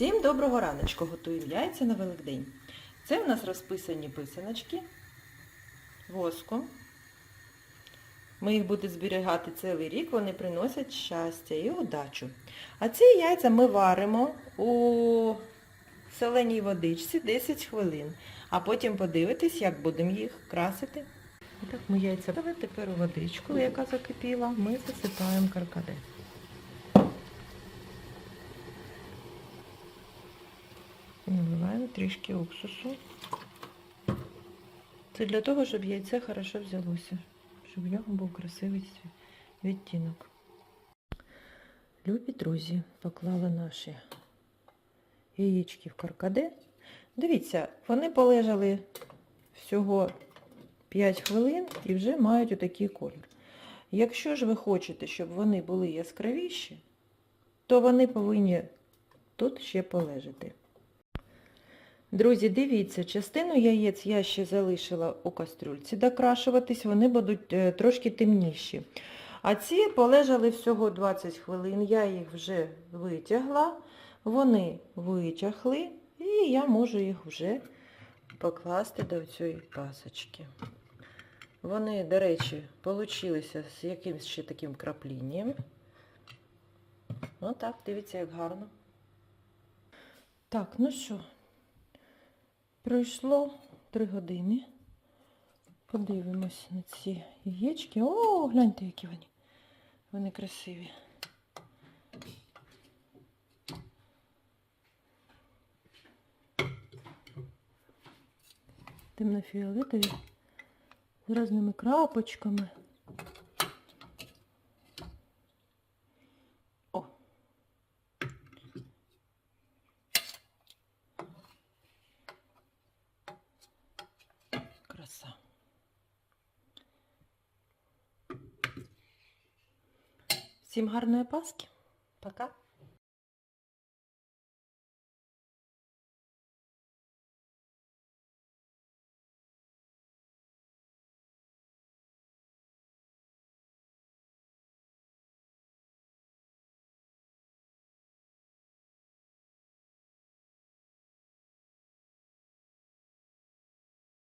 Всім доброго раночку! Готуємо яйця на Великдень. Це в нас розписані писаночки воском. Ми їх будемо зберігати цілий рік, вони приносять щастя і удачу. А ці яйця ми варимо у соленій водичці 10 хвилин, а потім подивитись, як будемо їх красити. І так ми яйця тепер у водичку, яка закипіла, ми засипаємо каркаде. Наливаємо трішки уксусу. Це для того, щоб яйце хорошо взялося, щоб в нього був красивий відтінок. Любі друзі, поклали наші яєчки в каркаде. Дивіться, вони полежали всього 5 хвилин і вже мають отакий колір. Якщо ж ви хочете, щоб вони були яскравіші, то вони повинні тут ще полежати. Друзі, дивіться, частину яєць я ще залишила у кастрюльці докрашуватись, вони будуть е, трошки темніші. А ці полежали всього 20 хвилин, я їх вже витягла, вони витягли, і я можу їх вже покласти до цієї пасочки. Вони, до речі, получилися з якимось ще таким краплінням. Отак, дивіться, як гарно. Так, ну що, Пройшло три години. Подивимось на ці яєчки. О, гляньте, які вони. Вони красиві. Темно-фіолетові з різними крапочками. О, краса. Всім гарної Пасхи. Пока.